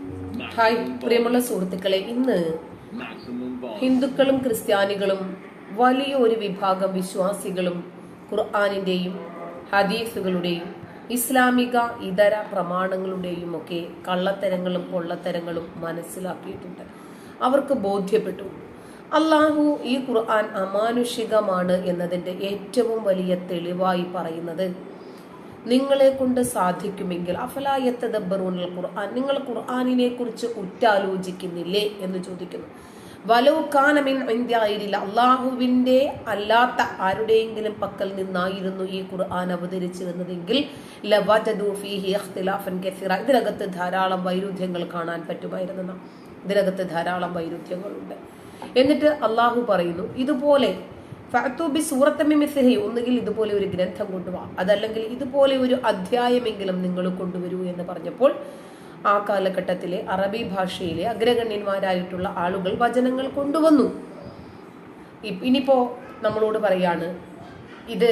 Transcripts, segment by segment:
Hi പ്രിയമുള്ള സുഹൃത്തുക്കളെ ഇന്ന് ഹിന്ദുക്കളും ക്രിസ്ത്യാനികളും വലിയ ഒരു വിഭാഗം വിശ്വാസികളും ഖുർആാനിന്റെയും ഹദീസുകളുടെയും ഇസ്ലാമിക ഇതര പ്രമാണങ്ങളുടെയും ഒക്കെ കള്ളത്തരങ്ങളും പൊള്ളത്തരങ്ങളും മനസ്സിലാക്കിയിട്ടുണ്ട്. അവർക്ക് ബോധ്യപ്പെട്ടു. അള്ളാഹു ഈ ഖുർആൻ അമാനുഷികമാണ് എന്നതിന്റെ ഏറ്റവും വലിയ തെളിവായി പറയുന്നത് നിങ്ങളെ കൊണ്ട് സാധിക്കുമെങ്കിൽ അഫലായത്തദബറൂനൽ ഖുർആൻ നിങ്ങൾ ഖുർആാനിനെ കുറിച്ച് ഉറ്റാലോചിക്കുന്നില്ലേ എന്ന് ചോദിക്കുന്നു. വലവുക്കാനമിൻ ഇന്ത്യയിലില്ല അള്ളാഹുവിന്റെ അല്ലാത്ത ആരുടെയെങ്കിലും പക്കൽ നിന്നായിരുന്നു ഈ ഖുർആൻ അവതരിച്ചിരുന്നതെങ്കിൽ ഇതിനകത്ത് ധാരാളം വൈരുദ്ധ്യങ്ങൾ കാണാൻ പറ്റുമായിരുന്നു ഇതിനകത്ത് ധാരാളം വൈരുദ്ധ്യങ്ങളുണ്ട്. എന്നിട്ട് അള്ളാഹു പറയുന്നു ഇതുപോലെ ഫഅത്തുബി സൂറത്തമ്മിമിസ്ഹി ഒന്നുകിൽ ഇതുപോലെ ഒരു ഗ്രന്ഥം കൊണ്ടുവാ. അതല്ലെങ്കിൽ ഇതുപോലെ ഒരു അധ്യായമെങ്കിലും നിങ്ങൾ കൊണ്ടുവരൂ എന്ന് പറഞ്ഞപ്പോൾ ആ കാലഘട്ടത്തിലെ അറബി ഭാഷയിലെ അഗ്രഗണ്യന്മാരായിട്ടുള്ള ആളുകൾ വചനങ്ങൾ കൊണ്ടുവന്നു. ഇനിയിപ്പോ നമ്മളോട് പറയാണ് ഇത്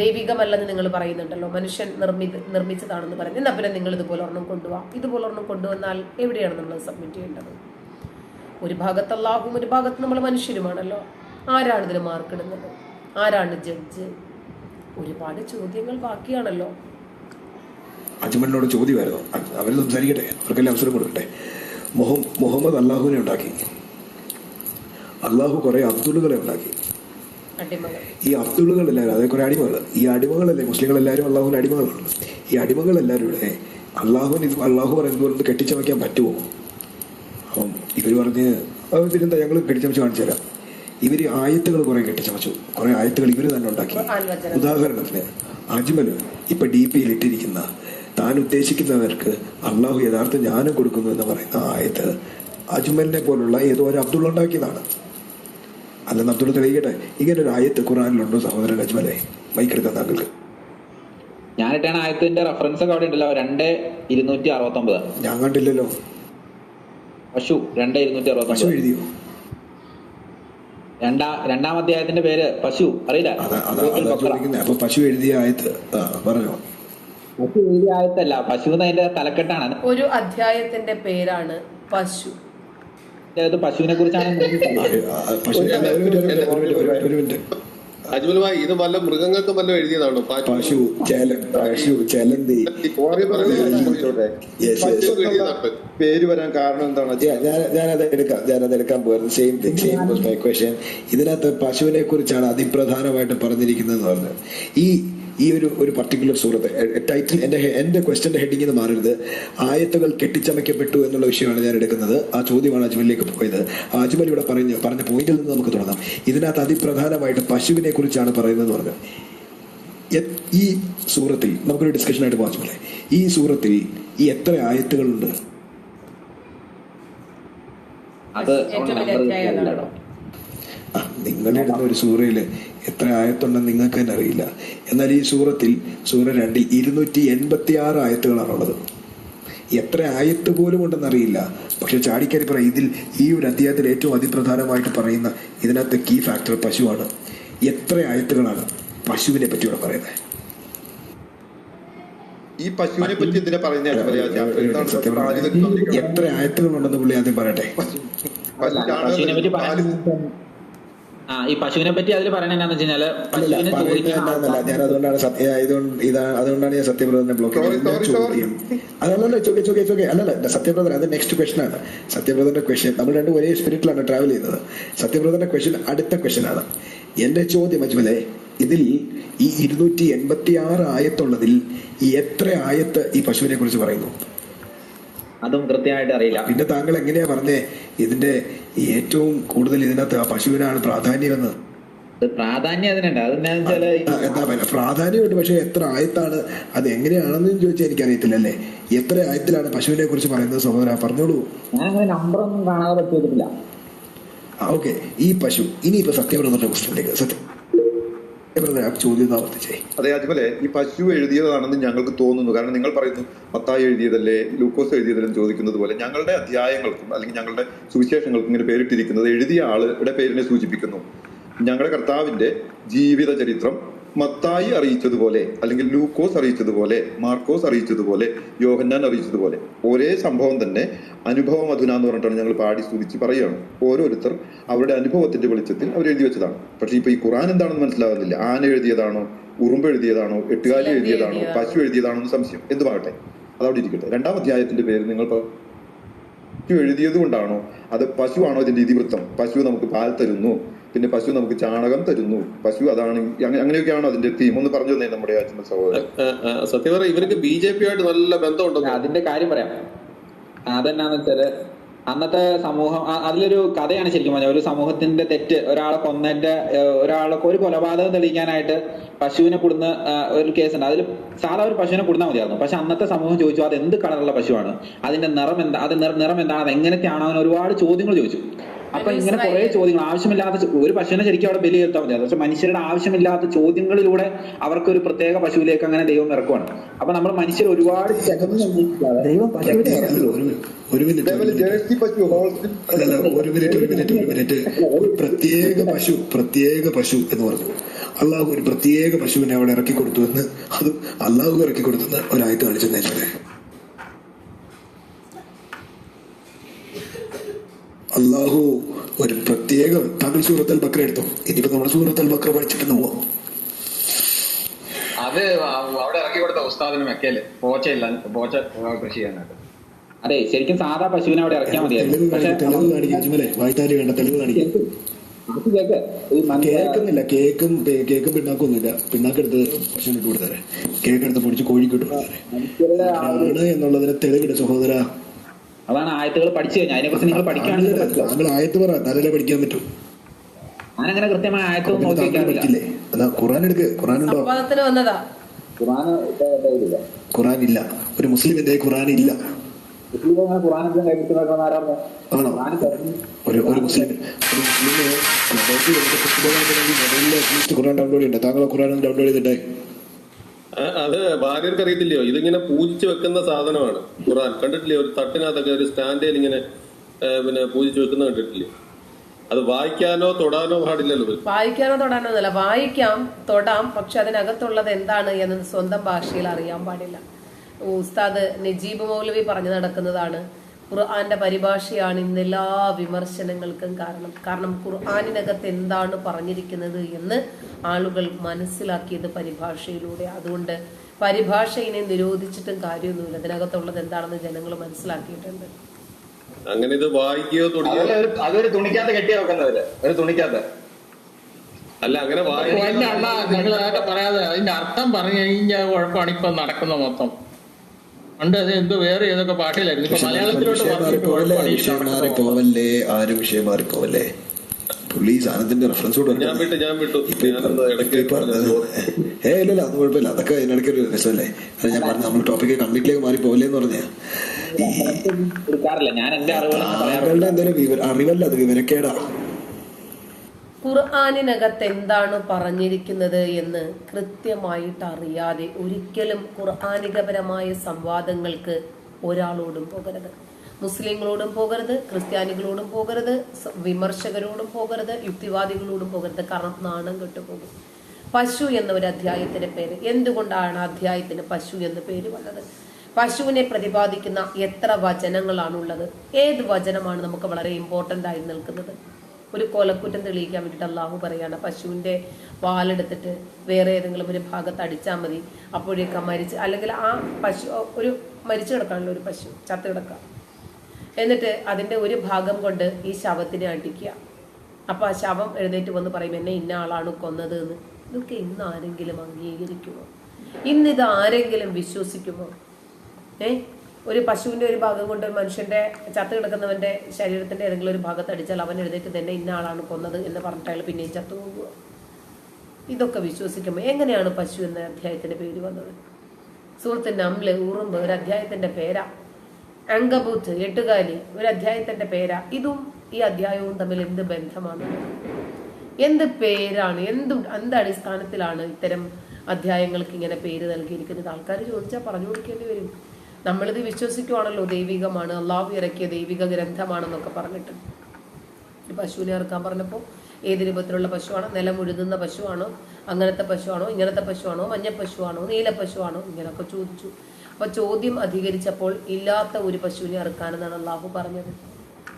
ദൈവികമല്ലെന്ന് നിങ്ങൾ പറയുന്നുണ്ടല്ലോ. മനുഷ്യൻ നിർമ്മിത നിർമ്മിച്ചതാണെന്ന് പറഞ്ഞു. എന്നാൽ പിന്നെ നിങ്ങൾ ഇതുപോലെ ഒരെണ്ണം കൊണ്ടുപോകാം ഇതുപോലെ ഒരെണ്ണം കൊണ്ടുവന്നാൽ എവിടെയാണ് നമ്മൾ സബ്മിറ്റ് ചെയ്യേണ്ടത്? ഒരു ഭാഗത്ത് അള്ളാഹും ഒരു ഭാഗത്ത് നമ്മൾ മനുഷ്യരുമാണല്ലോ. ആരാണ് ഇതിന് മാർക്കിടുന്നത് ആരാണ് ജഡ്ജ് ഒരുപാട് ചോദ്യങ്ങൾ ബാക്കിയാണല്ലോ. അജ്മലിനോട് ചോദ്യമായിരുന്നു. അവർ സംസാരിക്കട്ടെ? അവർക്കെല്ലാം അവസരം കൊടുക്കട്ടെ? മുഹം മുഹമ്മദ് അള്ളാഹുവിനെ ഉണ്ടാക്കി. അള്ളാഹു കുറെ അബ്ദുളുകളെ ഉണ്ടാക്കി. ഈ അബ്ദുളുകളെല്ലാവരും അതായത് കുറെ അടിമകൾ ഈ അടിമകളല്ലേ? മുസ്ലിങ്ങളെല്ലാവരും അള്ളാഹുവിന് അടിമകളാണ്. ഈ അടിമകളെല്ലാവരും ഇവിടെ അള്ളാഹുവിന് ഇത് അള്ളാഹു പറയുന്നത് കെട്ടിച്ചമയ്ക്കാൻ പറ്റുമോ? അപ്പം ഇവർ പറഞ്ഞ് "അത് പിന്നെന്താ? ഞങ്ങൾ കെട്ടിച്ചമച്ച് കാണിച്ചു തരാം ഇവർ ആയത്തുകൾ കുറെ കെട്ടിച്ചമച്ചു. കുറെ ആയത്തുകൾ ഇവർ തന്നെ ഉണ്ടാക്കി. ഉദാഹരണത്തിന് അജ്മൽ ഇപ്പൊ ഡി പിയിൽ ഇട്ടിരിക്കുന്ന താൻ ഉദ്ദേശിക്കുന്നവർക്ക് അള്ളാഹു യഥാർത്ഥ ജ്ഞാനം കൊടുക്കുന്നു എന്ന് പറയുന്ന ആയത്ത് അജ്മലിനെ പോലുള്ള ഏതോ ഒരു അബ്ദുള്ള ഉണ്ടാക്കിയതാണ്. അല്ലെന്ന് അബ്ദുള്ള തെളിയിക്കട്ടെ ഇങ്ങനെ ഒരു ആയത്ത് ഖുറാനിലുണ്ടോ സഹോദരൻ അജ്മലെ? മൈക്കെടുക്കാൻ താങ്കൾക്ക്. ഞാനിട്ടാണ് ആയത്തിന്റെ റെഫറൻസ് ഒക്കെ അവിടെ ഉണ്ടല്ലോ രണ്ട് ഇരുന്നൂറ്റി അറുപത്തി ഒമ്പത് ഞാൻ കണ്ടില്ലല്ലോ. പശു രണ്ട് ഇരുന്നൂറ്റി അറുപത്തി ഒമ്പത് എഴുതിയോ? രണ്ടാ രണ്ടാം അധ്യായത്തിന്റെ പേര് പശു അറിയില്ല. അപ്പൊ പശു എഴുതിയ ആയത്ത് പറഞ്ഞോ. പശു എഴുതിയ ആയത്തല്ല പശു എന്ന് അതിന്റെ തലക്കെട്ടാണ്. ഒരു അധ്യായത്തിന്റെ പേരാണ് പശു. പശുവിനെ കുറിച്ചാണ് ഒരു മിനിറ്റ്, അജ്മൽ ഭായ് ഇത് വല്ല മൃഗങ്ങൾക്ക് വല്ല എഴുതിയതാണോ? പശു ചേല പശു ചേലന്തി. പേര് വരാൻ കാരണം എന്താണ് ഞാൻ ഞാനത് എടുക്കാം ഞാനത് എടുക്കാൻ പോയത് same thing same my question ഇതിനകത്ത് പശുവിനെ കുറിച്ചാണ് അതിപ്രധാനമായിട്ട് പറഞ്ഞിരിക്കുന്നത് എന്ന് പറഞ്ഞത്. ഈ ഈ ഒരു ഒരു പർട്ടിക്കുലർ സൂറത്ത് ടൈറ്റിൽ എന്റെ എന്റെ ക്വസ്റ്റന്റെ ഹെഡിങ്ങിൽ നിന്ന് മാറരുത്. ആയത്തുകൾ കെട്ടിച്ചമയ്ക്കപ്പെട്ടു എന്നുള്ള വിഷയമാണ് ഞാൻ എടുക്കുന്നത്. ആ ചോദ്യമാണ് അജ്മലിലേക്ക് പോയത്. അജ്മൽ ഇവിടെ പറഞ്ഞ പറഞ്ഞ പോയിന്റിൽ നിന്ന് നമുക്ക് തുടങ്ങാം. ഇതിനകത്ത് അതിപ്രധാനമായിട്ട് പശുവിനെ കുറിച്ചാണ് പറയുന്നത് എന്ന് പറഞ്ഞത്. ഈ സൂറത്തിൽ നമുക്കൊരു ഡിസ്കഷനായിട്ട് പോകാം അജ്മലെ. ഈ സൂറത്തിൽ ഈ എത്ര ആയത്തുകളുണ്ട്? അത് നിങ്ങളിടുന്ന ഒരു സൂറയിൽ എത്ര ആയത്തുണ്ടെന്ന് നിങ്ങൾക്ക് തന്നെ അറിയില്ല. എന്നാൽ ഈ സൂറത്തിൽ സൂറ രണ്ടിൽ ഇരുന്നൂറ്റി എൺപത്തി ആറ് ആയത്തുകളാണുള്ളത്. എത്ര ആയത്ത് പോലും ഉണ്ടെന്ന് അറിയില്ല. പക്ഷെ ചാടിക്കാരി പറയും ഇതിൽ ഈ ഒരു അധ്യായത്തിൽ ഏറ്റവും അതിപ്രധാനമായിട്ട് പറയുന്ന ഇതിനകത്ത് കീ ഫാക്ടർ പശുവാണ്. എത്ര ആയത്തുകളാണ് പശുവിനെ പറ്റി ഇവിടെ പറയുന്നത്? ഈ പശുവിനെ പറ്റി എന്തിനാ പറയുന്നത്. എത്ര ആയത്തുകളുണ്ടെന്ന് പുള്ളി ആദ്യം പറയട്ടെ. പശുവിനെ പറ്റി ആ ഈ പശുവിനെ പറ്റി അതിൽ പറയണ എന്നാന്ന് വെച്ച് കഴിഞ്ഞാൽ പശുവിനെ ഞാൻ അതുകൊണ്ടാണ് സത്യ അതുകൊണ്ടാണ് ഞാൻ സത്യപ്രദനെ ബ്ലോക്ക് അതല്ലല്ല ചോക്കെ ചോക്കെ ചോക്കെ അല്ലല്ല സത്യപ്രദൻ അത് നെക്സ്റ്റ് ക്വസ്റ്റൻ ആണ്. സത്യപ്രദന്റെ ക്വസ്റ്റ്യൻ നമ്മൾ രണ്ടും ഒരേ സ്പിരിറ്റിലാണ് ട്രാവൽ ചെയ്യുന്നത്. സത്യപ്രദന്റെ ക്വസ്റ്റ്യൻ അടുത്ത ക്വസ്റ്റ്യൻ ആണ്. എന്റെ ചോദ്യം അജ്മലെ ഇതിൽ ഈ ഇരുന്നൂറ്റി എൺപത്തി ആറ് ആയത്തുള്ളതിൽ എത്ര ആയത്ത് ഈ പശുവിനെ കുറിച്ച് പറയുന്നു? അതും കൃത്യമായിട്ട് അറിയില്ല. പിന്നെ താങ്കൾ എങ്ങനെയാ പറഞ്ഞേ ഇതിന്റെ ഏറ്റവും കൂടുതൽ ഇതിനകത്ത് ആ പശുവിനാണ് പ്രാധാന്യം എന്ന് പ്രാധാന്യം അതിനുണ്ട്. അതെന്താ എന്താ പറയുക പ്രാധാന്യമുണ്ട് പക്ഷെ എത്ര ആയത്താണ് അത് എങ്ങനെയാണെന്ന് ചോദിച്ചാൽ എനിക്കറിയത്തില്ല അല്ലേ എത്ര ആയത്തിലാണ് പശുവിനെ കുറിച്ച് പറയുന്നത് സഹോദര? പറഞ്ഞോളൂ. ഞാൻ അങ്ങനെ ഒന്നും കാണാതെ പറ്റിയിട്ടില്ല. ഓക്കെ ഈ പശു ഇനിയിപ്പോ ഇപ്പൊ സത്യം സത്യപ്രദ ആ ചോദ്യം അതെ അതുപോലെ ഈ പശു എഴുതിയതാണെന്ന് ഞങ്ങൾക്ക് തോന്നുന്നു. കാരണം നിങ്ങൾ പറയുന്നു മത്തായി എഴുതിയതല്ലേ ലൂക്കോസ് എഴുതിയതല്ലേ ചോദിക്കുന്നത് പോലെ ഞങ്ങളുടെ അധ്യായങ്ങൾക്കും അല്ലെങ്കിൽ ഞങ്ങളുടെ സുവിശേഷങ്ങൾക്കും ഇങ്ങനെ പേരിട്ടിരിക്കുന്നത് എഴുതിയ ആളുടെ പേരിനെ സൂചിപ്പിക്കുന്നു. ഞങ്ങളുടെ കർത്താവിന്റെ ജീവിത ചരിത്രം മത്തായി അറിയിച്ചതുപോലെ അല്ലെങ്കിൽ ലൂക്കോസ് അറിയിച്ചതുപോലെ മാർക്കോസ് അറിയിച്ചതുപോലെ യോഹന്നാൻ അറിയിച്ചതുപോലെ ഒരേ സംഭവം തന്നെ അനുഭവ മധുന എന്ന് പറഞ്ഞിട്ടാണ് ഞങ്ങൾ പാടി സ്തുതിച്ച് പറയുകയാണ്. ഓരോരുത്തർ അവരുടെ അനുഭവത്തിന്റെ വെളിച്ചത്തിൽ അവർ എഴുതി വെച്ചതാണ്. പക്ഷെ ഇപ്പൊ ഈ ഖുറാൻ എന്താണെന്ന് മനസ്സിലാകുന്നില്ല ആന എഴുതിയതാണോ ഉറുമ്പ് എഴുതിയതാണോ എട്ടുകാലി എഴുതിയതാണോ? പശു എഴുതിയതാണോ എന്ന് സംശയം. എന്തുമാകട്ടെ? അതവിടെ ഇരിക്കട്ടെ. രണ്ടാം അധ്യായത്തിന്റെ പേര് നിങ്ങൾ എഴുതിയത് കൊണ്ടാണോ അത് പശുവാണോ ഇതിന്റെ ഇതിവൃത്തം? പശു നമുക്ക് പാൽ തരുന്നു. പിന്നെ പശു നമുക്ക് ചാണകം തരുന്നു. പശു അതാണ് അങ്ങനെയൊക്കെയാണ് അതിന്റെ തീം ഒന്ന് പറഞ്ഞു തന്നെ നമ്മുടെ അച്ഛൻ സഹോദരൻ. സത്യം പറയാം ഇവർക്ക് ബി ജെ പി ആയിട്ട് നല്ല ബന്ധമുണ്ടെന്ന് അതിന്റെ കാര്യം പറയാം. അതെന്നാന്ന് വെച്ചാൽ അന്നത്തെ സമൂഹം അതിലൊരു കഥയാണ് ശരിക്കും പറഞ്ഞാൽ ഒരു സമൂഹത്തിന്റെ തെറ്റ് ഒരാളെ കൊന്നതിന്റെ ഒരാളെ ഒരു കൊലപാതകം തെളിയിക്കാനായിട്ട് പശുവിനെ കൊടുന്ന ഒരു കേസുണ്ട്. അതിൽ സാധാ ഒരു പശുവിനെ കൊടുത്താൽ മതിയായിരുന്നു. പക്ഷെ അന്നത്തെ സമൂഹം ചോദിച്ചു അത് എന്ത് കളറുള്ള പശുവാണ്? അതിന്റെ നിറം എന്താ അതിന്റെ നിറ- നിറം എന്താണ് അത് എങ്ങനത്തെയാണോ അങ്ങനെ ഒരുപാട് ചോദ്യങ്ങൾ ചോദിച്ചു. അപ്പൊ ഇങ്ങനെ കുറെ ചോദ്യങ്ങൾ. ആവശ്യമില്ലാത്ത ഒരു പശുവിനെ ശരിക്കും അവിടെ ബലി ചേർത്താൽ മതി. പക്ഷെ മനുഷ്യരുടെ ആവശ്യമില്ലാത്ത ചോദ്യങ്ങളിലൂടെ അവർക്ക് ഒരു പ്രത്യേക പശുവിലേക്ക് അങ്ങനെ ദൈവം ഇറക്കുവാണ്. അപ്പൊ നമ്മൾ മനുഷ്യർ ഒരുപാട് ദൈവം ഒരു മിനിറ്റ് ഒരു മിനിറ്റ് ഒരു മിനിറ്റ്. ഒരു മിനിറ്റ് ഒരു പ്രത്യേക പശു പ്രത്യേക പശു എന്ന് പറഞ്ഞു. അള്ളാഹു ഒരു പ്രത്യേക പശുവിനെ അവിടെ ഇറക്കി കൊടുത്തു എന്ന് അത് അള്ളാഹു ഇറക്കി കൊടുത്തെന്ന് കാണിച്ചു കാണിച്ചെന്നേ അള്ളാഹു ഒരു പ്രത്യേക താങ്കൾ സൂറത്തൽ ബക്ര എടുത്തോ? ഇനിയിപ്പോ നമ്മൾ സൂറത്തൽ ബക്ര പഠിച്ചിട്ട് പോവാം. അത് അവിടെ ഇറക്കി കൊടുത്ത ഉസ്താദിന് വെക്കൽ പോച്ചയില്ല പോച്ച കൃഷി ചെയ്യാനായിട്ട്. അതെ ശരിക്കും സാധാ പശുവിനെ അവിടെ ഇറക്കിയാൽ മതിയായിരുന്നു. കേക്കുന്നില്ല കേക്ക് കേക്കും പിണ്ണാക്കൊന്നുമില്ല. പിണ്ണാക്കെടുത്ത് ഭക്ഷണം ഇട്ട് കൊടുത്തേ കേക്കെടുത്ത് പൊടിച്ച് കോഴിക്കിട്ടു കൊടുത്തേ എന്നുള്ളതിന് തെളിവിട് സഹോദര. അതാണ് ആയത്തുകൾ പഠിച്ചു കഴിഞ്ഞാൽ അതിനെക്കുറിച്ച് നിങ്ങൾ പഠിക്കുകയാണെങ്കിൽ. താങ്കൾ ആയത്ത് പറ. പഠിക്കാൻ പറ്റും. ഞാനങ്ങനെ കൃത്യമായ ആയത്തൊന്നും അതാ ഖുറാൻ എടുക്ക്. ഖുറാൻ ഉണ്ടോ? സംവാദത്തിന് വന്നതാ. ഖുറാൻ ഇല്ല ഖുറാൻ ഇല്ല. ഒരു മുസ്ലിമിന്റെ ഖുറാൻ ഇല്ല. ഒരു ഒരു മുസ്ലിം ഒരു ഡൗൺലോഡ് ചെയ്തിട്ടുണ്ട് താങ്കൾ ഖുറാൻ ഡൗൺലോഡ് ചെയ്തിട്ടേ? ആ, അത് ഭാര്യർക്ക് അറിയത്തില്ലയോ ഇതിങ്ങനെ പൂജിച്ചു വെക്കുന്ന സാധനമാണ്. ഖുറാൻ കണ്ടിട്ടില്ലേ? ഒരു തട്ടിനകത്തൊക്കെ ഒരു സ്റ്റാൻഡേൽ ഇങ്ങനെ പിന്നെ പൂജിച്ചു വെക്കുന്ന കണ്ടിട്ടില്ലേ? അത് വായിക്കാനോ തൊടാനോ പാടില്ലല്ലോ വായിക്കാനോ തൊടാനോ എന്നല്ല വായിക്കാം തൊടാം പക്ഷെ അതിനകത്തുള്ളത് എന്താണ് എന്ന് സ്വന്തം ഭാഷയിൽ അറിയാൻ പാടില്ല. ഉസ്താദ് നജീബ് മൗലവി പറഞ്ഞു നടക്കുന്നതാണ്. ഖുർആന്റെ പരിഭാഷയാണ് ഇന്ന് എല്ലാ വിമർശനങ്ങൾക്കും കാരണം. കാരണം ഖുർആാനിനകത്ത് എന്താണ് പറഞ്ഞിരിക്കുന്നത് എന്ന് ആളുകൾ മനസ്സിലാക്കിയത് പരിഭാഷയിലൂടെ. അതുകൊണ്ട് പരിഭാഷയിനെ നിരോധിച്ചിട്ടും കാര്യമൊന്നുമില്ല. ഇതിനകത്തുള്ളത് എന്താണെന്ന് ജനങ്ങൾ മനസ്സിലാക്കിയിട്ടുണ്ട്. അങ്ങനെ ഇത് വായിക്കുകയോ അതൊരു വെക്കുന്നവര്. ഒരു അല്ല അങ്ങനെ പറയാതെ അതിന്റെ അർത്ഥം പറഞ്ഞു കഴിഞ്ഞാൽ കുഴപ്പമാണ്. ഇപ്പൊ നടക്കുന്ന മൊത്തം. പണ്ട് അത് എന്തോ വേറെ ഏതൊക്കെ ഭാഷയിലായിരുന്നു ഇപ്പൊ മലയാളത്തിലോട്ട് മാറിപ്പോവല്ലേ ആരും വിഷയം മാറിപ്പോവല്ലേ പുള്ളി സാധനത്തിന്റെ റെഫറൻസ് കൂടെ ഞാൻ വിട്ടു ഞാൻ വിട്ടു. ഇപ്പൊ ഈ ഞാനൊന്ന് ഇടയ്ക്ക് പറഞ്ഞത്. ഏ ഇല്ലല്ല അത് കുഴപ്പമില്ല. അതൊക്കെ അതിനിടയ്ക്ക് ഒരു രസമല്ലേ? അത് ഞാൻ പറഞ്ഞു നമ്മൾ ടോപ്പിക്ക് കംപ്ലീറ്റ്ലേക്ക് മാറി പോവില്ലേ എന്ന് പറഞ്ഞ താങ്കളുടെ എന്തെങ്കിലും അറിവല്ല അത് വിവരക്കേടാ. ഖുർആാനിനകത്ത് എന്താണ് പറഞ്ഞിരിക്കുന്നത് എന്ന് കൃത്യമായിട്ട് അറിയാതെ ഒരിക്കലും ഖുർആാനികപരമായ സംവാദങ്ങൾക്ക് ഒരാളോടും പോകരുത്. മുസ്ലിങ്ങളോടും പോകരുത് ക്രിസ്ത്യാനികളോടും പോകരുത് വിമർശകരോടും പോകരുത് യുക്തിവാദികളോടും പോകരുത്. കാരണം നാണം കെട്ടുപോകും പശു എന്ന ഒരു അധ്യായത്തിന്റെ പേര്. എന്തുകൊണ്ടാണ് അധ്യായത്തിന് പശു എന്ന പേര് വന്നത്? പശുവിനെ പ്രതിപാദിക്കുന്ന എത്ര വചനങ്ങളാണുള്ളത്? ഏത് വചനമാണ് നമുക്ക് വളരെ ഇമ്പോർട്ടന്റ് ആയി നിൽക്കുന്നത്? ഒരു കൊലക്കുറ്റം തെളിയിക്കാൻ വേണ്ടിയിട്ട് അള്ളാഹു പറയാണ്. പശുവിന്റെ വാലെടുത്തിട്ട് വേറെ ഏതെങ്കിലും ഒരു ഭാഗത്ത് അടിച്ചാൽ മതി. അപ്പോഴേക്ക് മരിച്ച് അല്ലെങ്കിൽ ആ പശു ഒരു മരിച്ചു കിടക്കാനുള്ള ഒരു പശു ചത്ത് കിടക്കുക. എന്നിട്ട് അതിന്റെ ഒരു ഭാഗം കൊണ്ട് ഈ ശവത്തിനെ അടിക്കുക. അപ്പോൾ ആ ശവം എഴുന്നേറ്റ് വന്ന് പറയും എന്നെ ഇന്ന ആളാണ് കൊന്നത് എന്ന്. ഇതൊക്കെ ഇന്ന് ആരെങ്കിലും അംഗീകരിക്കുമോ? ഇന്നിത് ആരെങ്കിലും വിശ്വസിക്കുമോ? ഏ? ഒരു പശുവിന്റെ ഒരു ഭാഗം കൊണ്ട് ഒരു മനുഷ്യന്റെ ചത്ത് കിടക്കുന്നവന്റെ ശരീരത്തിന്റെ ഏതെങ്കിലും ഒരു ഭാഗത്ത് അടിച്ചാൽ അവൻ എഴുന്നേറ്റ് തന്നെ ഇന്ന ആളാണ് കൊന്നത് എന്ന് പറഞ്ഞിട്ട് അയാൾ പിന്നെയും ചത്തു പോകുക ഇതൊക്കെ വിശ്വസിക്കുമ്പോൾ എങ്ങനെയാണ് പശു എന്ന അധ്യായത്തിന്റെ പേര് വന്നത്? സുഹൃത്ത് നംൽ ഉറുമ്പ് ഒരു അധ്യായത്തിന്റെ പേരാ. അങ്കബൂത്ത് എട്ടുകാലി ഒരു അധ്യായത്തിന്റെ പേരാ. ഇതും ഈ അധ്യായവും തമ്മിൽ എന്ത് ബന്ധമാണ്? എന്ത് പേരാണ്? എന്ത് എന്ത് അടിസ്ഥാനത്തിലാണ് ഇത്തരം അധ്യായങ്ങൾക്ക് ഇങ്ങനെ പേര് നൽകിയിരിക്കുന്നത്? ആൾക്കാർ ചോദിച്ചാൽ പറഞ്ഞു കൊടുക്കേണ്ടി വരും. നമ്മളിത് വിശ്വസിക്കുവാണല്ലോ ദൈവികമാണ്. അള്ളാഹു ഇറക്കിയ ദൈവിക ഗ്രന്ഥമാണെന്നൊക്കെ പറഞ്ഞിട്ട്. പശുവിനെ ഇറക്കാൻ പറഞ്ഞപ്പോൾ ഏത് രൂപത്തിലുള്ള പശുവാണോ? നിലം ഉഴുതുന്ന പശുവാണോ? അങ്ങനത്തെ പശുവാണോ? ഇങ്ങനത്തെ പശുവാണോ? മഞ്ഞ പശുവാണോ? നീല പശുവാണോ? ഇങ്ങനെയൊക്കെ ചോദിച്ചു. അപ്പൊ ചോദ്യം അധികരിച്ചപ്പോൾ ഇല്ലാത്ത ഒരു പശുവിനെ ഇറക്കാനെന്നാണ് അള്ളാഹു പറഞ്ഞത്.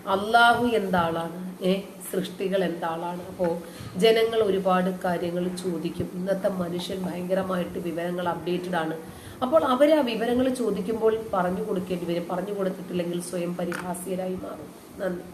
അള്ളാഹു എന്താളാണ്? ഏ സൃഷ്ടികൾ എന്താളാണ്? അപ്പോൾ ജനങ്ങൾ ഒരുപാട് കാര്യങ്ങൾ ചോദിക്കും. ഇന്നത്തെ മനുഷ്യൻ ഭയങ്കരമായിട്ട് വിവരങ്ങൾ അപ്ഡേറ്റഡ് ആണ്. അപ്പോൾ അവർ ആ വിവരങ്ങൾ ചോദിക്കുമ്പോൾ പറഞ്ഞു കൊടുക്കേണ്ടി വരും. പറഞ്ഞു കൊടുത്തിട്ടില്ലെങ്കിൽ സ്വയം പരിഹാസ്യരായി മാറും. നന്ദി.